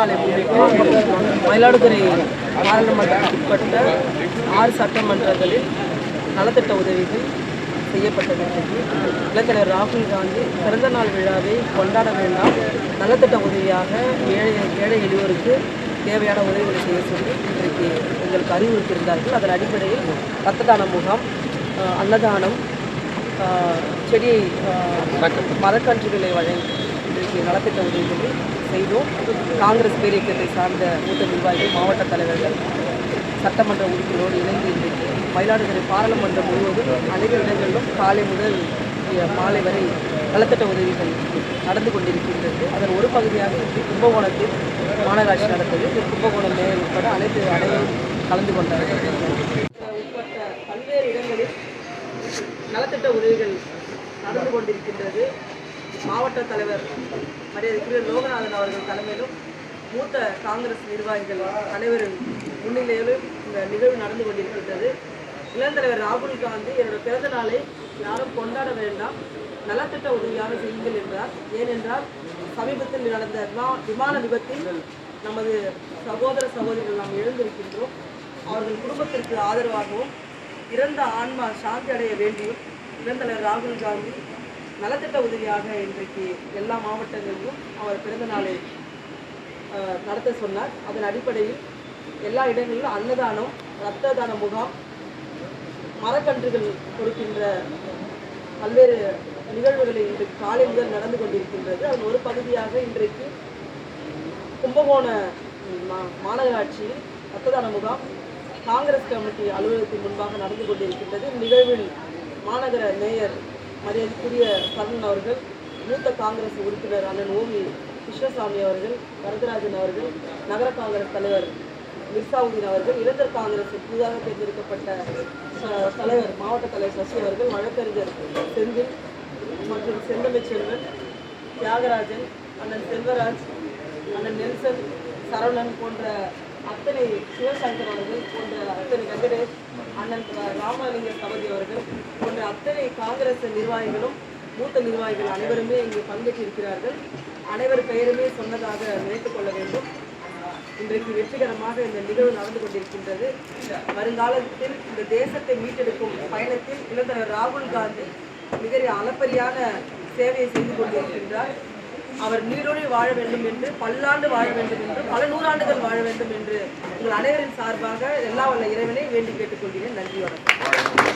நாளை முன்னிட்டு மயிலாடுதுறை பாராளுமன்றத்துக்குட்பட்ட ஆறு சட்டமன்றங்களில் நலத்திட்ட உதவிகள் செய்யப்பட்டது இளைஞர் ராகுல் காந்தி பிறந்த நாள் விழாவை கொண்டாட வேண்டாம். நலத்திட்ட உதவியாக ஏழை ஏழை எளியோருக்கு தேவையான உதவிகளை செய்ய சொல்லி இன்றைக்கு எங்களுக்கு அறிவுறுத்தியிருந்தார்கள். அதன் அடிப்படையில் ரத்த தான முகாம் அன்னதானம் செடியை மரக்கன்றுகளை வழங்கி இன்றைக்கு நலத்திட்ட உதவிகளை செய்தோம். காங்கிரஸ் பேரியக்கத்தை சார்ந்த மூத்த நிர்வாகிகள் மாவட்ட தலைவர்கள் சட்டமன்ற உறுப்பினரோடு இணைந்து இன்றைக்கு மயிலாடுதுறை பாராளுமன்றம் முழுவதும் அனைத்து இடங்களிலும் காலை முதல் மாலை வரை நலத்திட்ட உதவிகள் நடந்து கொண்டிருக்கின்றது. அதன் ஒரு பகுதியாக இன்று கும்பகோணத்தில் மாநகராட்சி நடந்தது இந்த கும்பகோணம் மேயர் உட்பட அனைத்து அனைவரும் கலந்து கொண்டார்கள். உட்பட்ட பல்வேறு இடங்களில் நலத்திட்ட உதவிகள் நடந்து கொண்டிருக்கின்றது. மாவட்ட தலைவர் மரியாதைக்குரிய லோகநாதன் அவர்கள் தலைமையிலும் மூத்த காங்கிரஸ் நிர்வாகிகள் அனைவரும் முன்னிலையிலும் இந்த நிகழ்வு நடந்து கொண்டிருக்கின்றது. இளந்தலைவர் ராகுல் காந்தி என்னோட பிறந்த நாளை யாரும் கொண்டாட வேண்டாம். நலத்திட்ட உதவியாக செய்யுங்கள் என்றார். ஏனென்றால் சமீபத்தில் நடந்த விமா- விமான விபத்தில் நமது சகோதர சகோதரிகள் நாம் எழுந்திருக்கின்றோம். அவர்கள் குடும்பத்திற்கு ஆதரவாகவும் இறந்த ஆன்மா சாந்தி அடைய வேண்டியும் இளந்தலைவர் ராகுல் காந்தி நலத்திட்ட உதவியாக இன்றைக்கு எல்லா மாவட்டங்களிலும் அவர் பிறந்த நாளை நடத்த சொன்னார். அதன் அடிப்படையில் எல்லா இடங்களிலும் அன்னதானம் இரத்த தான முகாம் மரக்கன்றுகள் கொடுக்கின்ற பல்வேறு நிகழ்வுகளை இன்றைக்கு காலை முதல் நடந்து கொண்டிருக்கின்றது. அதன் ஒரு பகுதியாக இன்றைக்கு கும்பகோண மா- மாநகராட்சியில் ரத்ததான முகாம் காங்கிரஸ் கமிட்டி அலுவலகத்தின் முன்பாக நடந்து கொண்டிருக்கின்றது. நிகழ்வில் மாநகர மேயர் மரியாதைக்குரிய சரண் அவர்கள் மூத்த காங்கிரஸ் உறுப்பினர் அண்ணன் ஓமி கிருஷ்ணசாமி அவர்கள் வரதராஜன் அவர்கள் நகர காங்கிரஸ் தலைவர் மிர்சாவுதீன் அவர்கள் இளைஞர் காங்கிரஸ் புதிதாக தேர்ந்தெடுக்கப்பட்ட தலைவர் மாவட்ட தலைவர் சசி அவர்கள் வழக்கறிஞர் செந்தில் மற்றும் செந்தமிழ் செல்வன் தியாகராஜன் அண்ணன் செல்வராஜ் அண்ணன் நெல்சன் சரவணன் போன்ற அத்தனை சிவசங்கர் அவர்கள் போன்ற அத்தனை வெங்கடேஷ் அண்ணன் ராமலிங்க சபதி அவர்கள் போன்ற அத்தனை காங்கிரஸ் நிர்வாகிகளும் மூத்த நிர்வாகிகள் அனைவருமே இங்கு பங்கேற்றிருக்கிறார்கள். அனைவர் பெயருமே சொன்னதாக நினைத்துக் கொள்ள வேண்டும். இன்றைக்கு வெற்றிகரமாக இந்த நிகழ்வு நடந்து கொண்டிருக்கின்றது. வருங்காலத்தில் இந்த தேசத்தை மீட்டெடுக்கும் பயணத்தில் இளந்தலைவர் ராகுல் காந்தி மிக அளப்பரியான சேவையை செய்து கொண்டிருக்கின்றார். அவர் நீரோடி வாழ வேண்டும் என்று பல்லாண்டு வாழ வேண்டும் என்று பல நூறாண்டுகள் வாழ வேண்டும் என்று உங்கள் அனைவரின் சார்பாக எல்லா வல்ல இறைவனை வேண்டி கேட்டுக்கொள்கிறேன். நன்றி வணக்கம்.